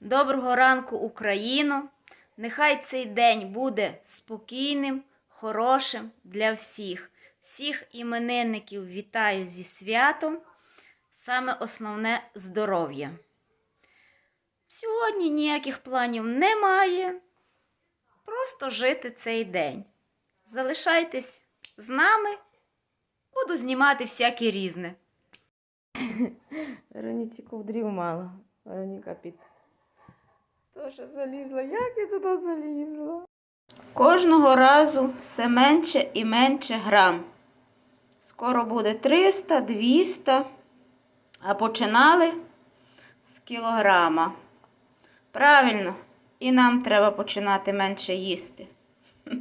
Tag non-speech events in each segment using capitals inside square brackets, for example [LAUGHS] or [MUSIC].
Доброго ранку, Україно! Нехай цей день буде спокійним, хорошим для всіх. Всіх іменинників вітаю зі святом. Саме основне здоров'я. Сьогодні ніяких планів немає. Просто жити цей день. Залишайтесь з нами. Буду знімати всяке різне. Вероніці ковдрів мало. Вероніка під. Тоже залізла. Як я туди залізла? Кожного разу все менше і менше грам. Скоро буде 300, 200, а починали з кілограма. Правильно, і нам треба починати менше їсти. [LAUGHS]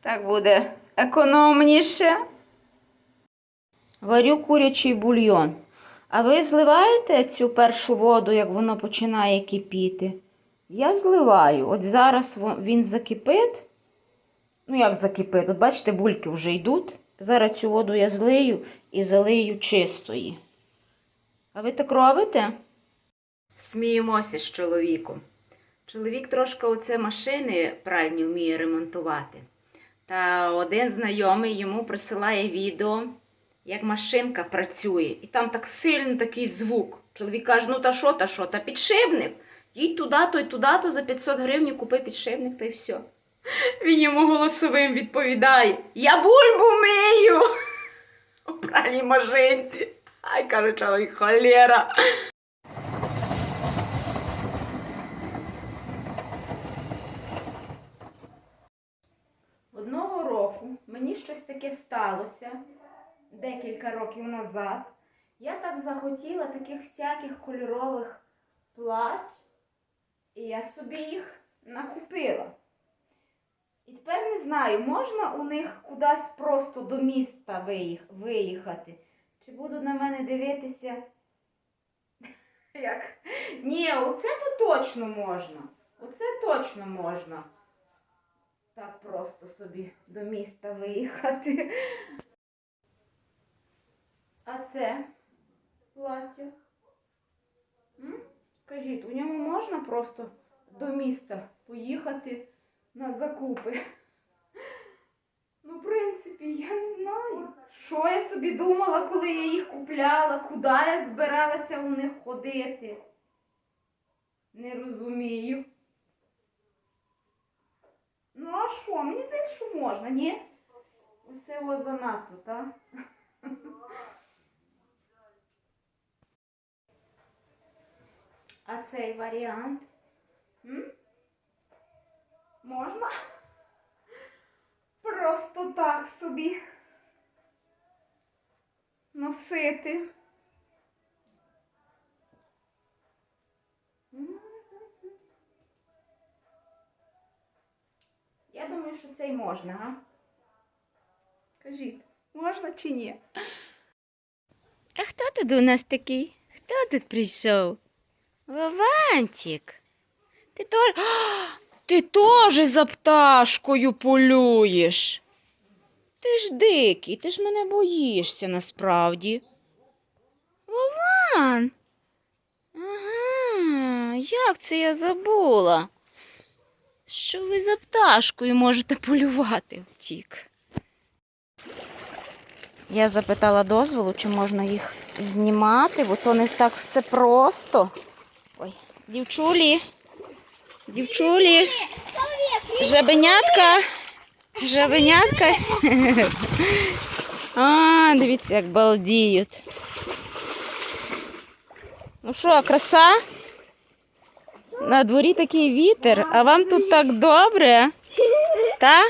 Так буде економніше. Варю курячий бульйон. А ви зливаєте цю першу воду, як воно починає кипіти? Я зливаю. От зараз він закипить. Ну, як закипить? От бачите, бульки вже йдуть. Зараз цю воду я злию і залию чистої. А ви так робите? Сміємося з чоловіком. Чоловік трошки оце машини пральні вміє ремонтувати. Та один знайомий йому присилає відео, як машинка працює. І там так сильно такий звук. Чоловік каже, ну та що, та що, та підшипник. Їдь туди, то й туди, то за 500 гривень купи підшипник та й все. Він йому голосовим відповідає: Я бульбу мию у пральній машинці. Ай, каже чоловік, холєра. Одного року мені щось таке сталося декілька років назад. Я так захотіла таких всяких кольорових плать, і я собі їх накупила. І тепер не знаю, можна у них кудись просто до міста виїхати? Чи будуть на мене дивитися? [LAUGHS] Як? Ні, оце то точно можна. Оце точно можна. Так просто собі до міста виїхати. [LAUGHS] А це плаття? Скажіть, у ньому можна просто до міста поїхати на закупи? Ну, в принципі, я не знаю. Що я собі думала, коли я їх купляла, куди я збиралася у них ходити? Не розумію. Ну, а що? Мені здається, що можна, ні? Оце о занадто, так? А цей варіант? М? Можна? Просто так собі носити. Я думаю, що це можна, га? Кажіть, можна чи ні? А хто тут у нас такий? Хто тут прийшов? Вованчик. Ти теж. [GASPS] Ти теж за пташкою полюєш. Ти ж дикий, ти ж мене боїшся насправді. Вован. Ага, як це я забула? Що ви за пташкою можете полювати втік? Я запитала дозволу, чи можна їх знімати, бо то не так все просто. Ой, дівчулі. Дівчулі. Жабенятка. Жабенятка. [LAUGHS] А, дивіться, як балдіють. Ну що, краса? На дворі такий вітер, а вам тут так добре? Та?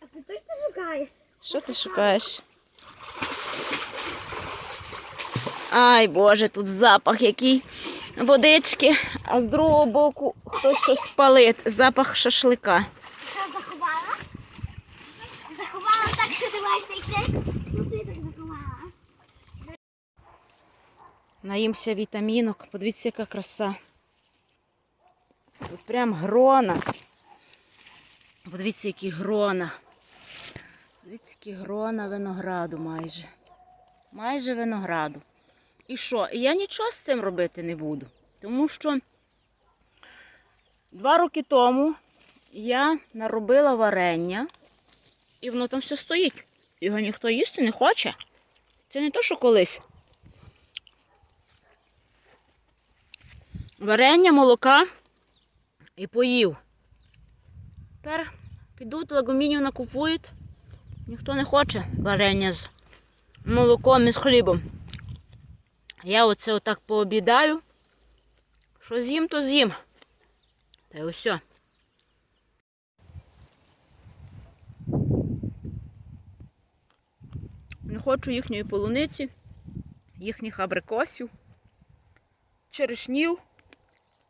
А ти точно шукаєш? Що ти шукаєш? Ай, Боже, тут запах який водички, а з другого боку хтось щось палить. Запах шашлика. Що заховала? Заховала так, що ти маєш знайти? Ну ти так заховала. Наїмся вітамінок. Подивіться, яка краса. Тут прям грона. Подивіться, які грона. Подивіться, які грона винограду майже. Майже винограду. І що? І я нічого з цим робити не буду. Тому що два роки тому я наробила варення, і воно там все стоїть. Його ніхто їсти не хоче. Це не то, що колись. Варення, молока і поїв. Тепер підуть лагомінію накупують. Ніхто не хоче варення з молоком і з хлібом. Я оце отак пообідаю. Що з'їм, то з'їм. Та й усе. Не хочу їхньої полуниці, їхніх абрикосів, черешнів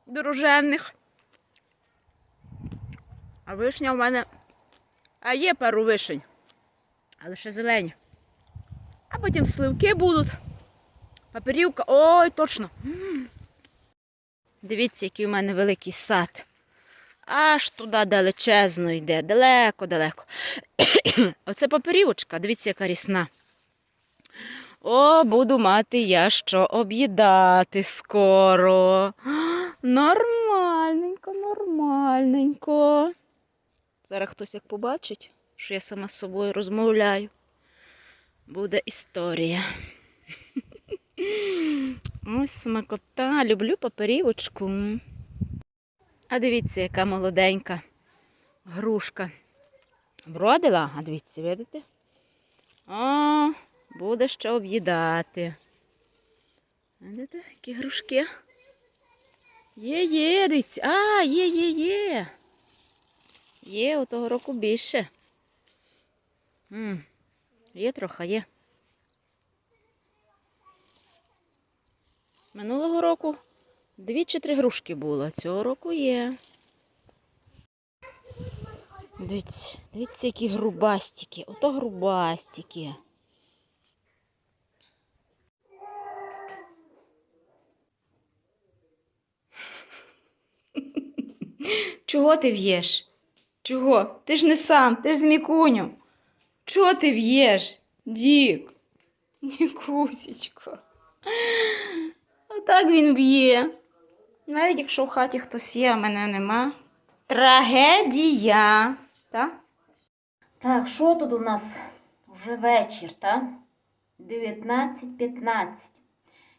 дороженних. А вишня в мене. А є пару вишень, але ще зелені. А потім сливки будуть. Паперівка. Ой, точно. Дивіться, який у мене великий сад. Аж туди далечезно йде, далеко-далеко. [COUGHS] Оце паперівочка, дивіться, яка рісна. О, буду мати я що об'їдати скоро. [GASPS] Нормальненько, нормальненько. Зараз хтось як побачить, що я сама з собою розмовляю. Буде історія. [LAUGHS] Ось смакота, люблю паперівочку. А дивіться, яка молоденька грушка. Вродила, а дивіться, видите? О, буде що об'їдати. Видите, які грушки? Є, є, дивіться. А, є, є, є. Є, у того року більше. м є трохи, є. Минулого року дві чи три грушки було, цього року є. Дивіться, дивіться, які грубастики. Ото грубастики. Чого ти в'єш? Чого? Ти ж не сам, ти ж з Мікуню. Чого ти в'єш? Дік? Нікусечко. Отак він б'є. Навіть якщо в хаті хтось є, а мене нема. Трагедія. Так? Так, що тут у нас? Вже вечір, так? 19.15.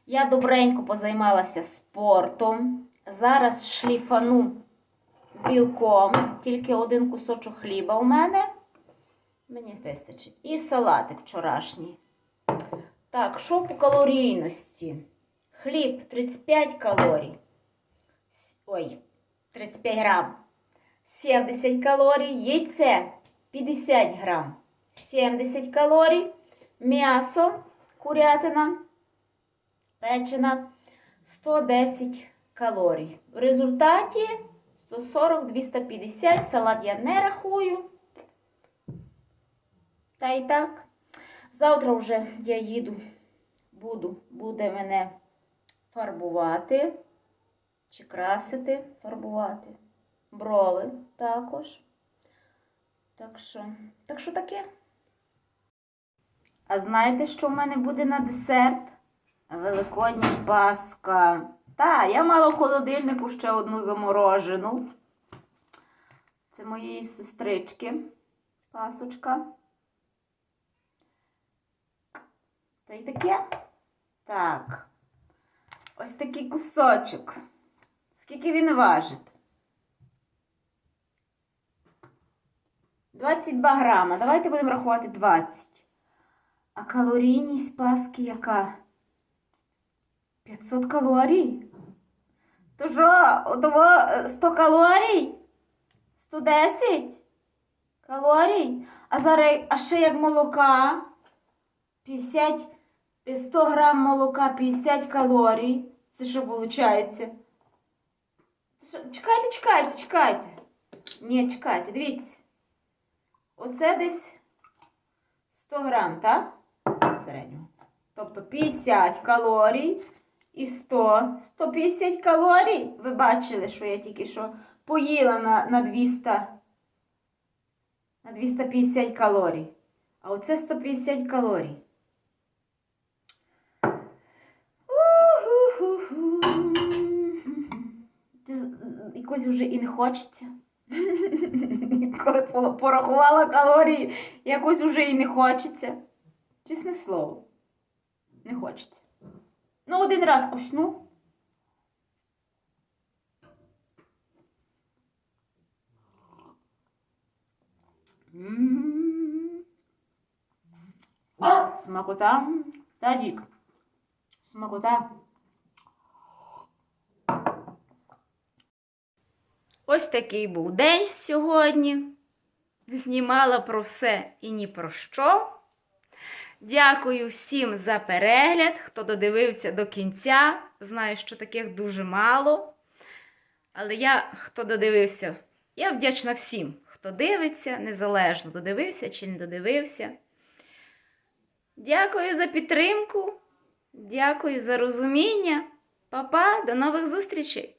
Я добренько позаймалася спортом. Зараз шліфану білком. Тільки один кусочок хліба у мене. Мені вистачить. І салатик вчорашній. Так, що по калорійності? Хліб 35 калорій. Ой, 35 грам. 70 калорій. Яйце 50 грам. 70 калорій. М'ясо, курятина, печена 110 калорій. В результаті 140-250. Салат я не рахую. Та й так. Завтра вже я їду, буду, буде мене фарбувати чи красити, фарбувати. Брови також. Так що, так що таке? А знаєте, що в мене буде на десерт? Великодня паска. Та, я мала в холодильнику ще одну заморожену. Це моєї сестрички. Пасочка. Та й таке. Так. Ось такий кусочок. Скільки він важить? 22 грама. Давайте будемо рахувати 20. А калорійність паски яка? 500 калорій? То що, того 100 калорій? 110 калорій? А зараз, а ще як молока? 50, 100 грам молока, 50 калорій. Це що виходить? Чекайте, чекайте, чекайте. Ні, чекайте, дивіться. Оце десь 100 грам, так? В. Тобто 50 калорій і 100. 150 калорій. Ви бачили, що я тільки що поїла на, на 200. На 250 калорій. А оце 150 калорій. Якось вже і не хочеться. [LAUGHS] Коли порахувала калорії, якось уже і не хочеться. Чесне слово. Не хочеться. Ну, один раз кусну. Смакота. Тадік. Смакота. Ось такий був день сьогодні. Знімала про все і ні про що. Дякую всім за перегляд, хто додивився до кінця. Знаю, що таких дуже мало. Але я, хто додивився, я вдячна всім, хто дивиться, незалежно додивився чи не додивився. Дякую за підтримку. Дякую за розуміння. Па-па, до нових зустрічей!